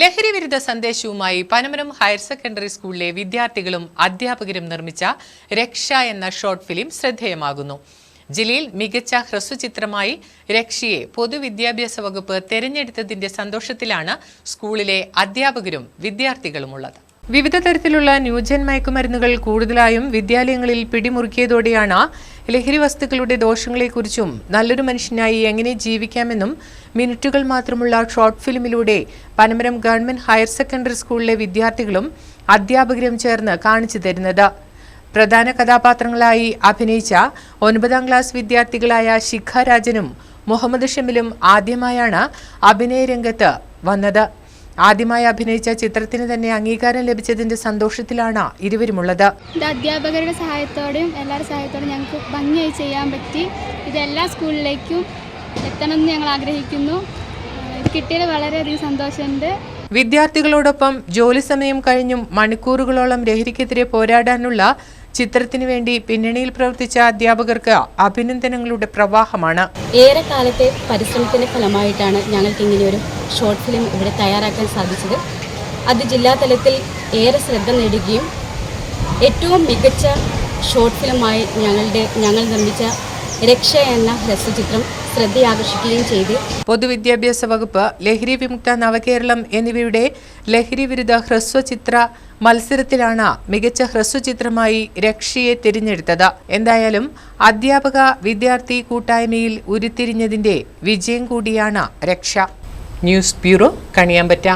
ലഹരി വിരുദ്ധ സന്ദേശവുമായി പനമരം ഹയർ സെക്കൻഡറി സ്കൂളിലെ വിദ്യാർത്ഥികളും അധ്യാപകരും നിർമ്മിച്ച രക്ഷ എന്ന ഷോർട്ട് ഫിലിം ശ്രദ്ധേയമാകുന്നു. ജില്ലയിൽ മികച്ച ഹ്രസ്വചിത്രമായി രക്ഷയെ പൊതുവിദ്യാഭ്യാസ വകുപ്പ് തെരഞ്ഞെടുത്തതിന്റെ സന്തോഷത്തിലാണ് സ്കൂളിലെ അധ്യാപകരും വിദ്യാർത്ഥികളുമുള്ളത്. വിവിധ തരത്തിലുള്ള ന്യൂജൻ മയക്കുമരുന്നുകൾ കൂടുതലായും വിദ്യാലയങ്ങളിൽ പിടിമുറുക്കിയതോടെയാണ് ലഹരി വസ്തുക്കളുടെ ദോഷങ്ങളെക്കുറിച്ചും നല്ലൊരു മനുഷ്യനായി എങ്ങനെ ജീവിക്കാമെന്നും മിനിറ്റുകൾ മാത്രമുള്ള ഷോർട്ട് ഫിലിമിലൂടെ പനമരം ഗവൺമെന്റ് ഹയർ സെക്കൻഡറി സ്കൂളിലെ വിദ്യാർത്ഥികളും അധ്യാപകരും ചേർന്ന് കാണിച്ചു തരുന്നത്. പ്രധാന കഥാപാത്രങ്ങളായി അഭിനയിച്ച ഒൻപതാം ക്ലാസ് വിദ്യാർത്ഥികളായ ശിഖ രാജനും മുഹമ്മദ് ഷമിലും ആദ്യമായാണ് അഭിനയ രംഗത്ത് വന്നത്. ആദ്യമായി അഭിനയിച്ച ചിത്രത്തിന് തന്നെ അംഗീകാരം ലഭിച്ചതിന്റെ സന്തോഷത്തിലാണ് ഇരുവരുമുള്ളത്. ഇത് അധ്യാപകരുടെ സഹായത്തോടെയും എല്ലാവരുടെ സഹായത്തോടെയും ഞങ്ങൾക്ക് ഭംഗിയായി ചെയ്യാൻ പറ്റി. ഇത് എല്ലാ സ്കൂളിലേക്കും എത്തണമെന്ന് ഞങ്ങൾ ആഗ്രഹിക്കുന്നു. കിട്ടിയത് കിട്ടിയതിൽ വളരെയധികം സന്തോഷമുണ്ട്. വിദ്യാർത്ഥികളോടൊപ്പം ജോലി സമയം കഴിഞ്ഞും മണിക്കൂറുകളോളം ലഹരിക്കെതിരെ പോരാടാനുള്ള ചിത്രത്തിനു വേണ്ടി പിന്നണിയിൽ പ്രവർത്തിച്ച അധ്യാപകർക്ക് അഭിനന്ദനങ്ങളുടെ പ്രവാഹമാണ്. ഏറെ കാലത്തെ പരിശ്രമത്തിന്റെ ഫലമായിട്ടാണ് ഞങ്ങൾക്ക് ഇങ്ങനെ ഒരു ഷോർട്ട് ഫിലിം ഇവിടെ തയ്യാറാക്കാൻ സാധിച്ചത്. അത് ജില്ലാ തലത്തിൽ ഏറെ ശ്രദ്ധ നേടുകയും ഏറ്റവും മികച്ച ഷോർട്ട് ഫിലിമായി ഞങ്ങളുടെ ഞങ്ങൾ നിർമ്മിച്ച രക്ഷ എന്ന ഹ്രസ്വചിത്രം ശ്രദ്ധയാകർഷിക്കുകയും ചെയ്തു. പൊതുവിദ്യാഭ്യാസ വകുപ്പ് ലഹരി വിമുക്ത നവകേരളം എന്നിവയുടെ ലഹരി വിരുദ്ധ ഹ്രസ്വചിത്ര മത്സരത്തിലാണ് മികച്ച ഹ്രസ്വചിത്രമായി രക്ഷയെ തിരഞ്ഞെടുത്തത്. എന്തായാലും അധ്യാപക വിദ്യാർത്ഥി കൂട്ടായ്മയിൽ ഉരുത്തിരിഞ്ഞതിന്റെ വിജയം കൂടിയാണ് രക്ഷ. News bureau Kaniyambetta.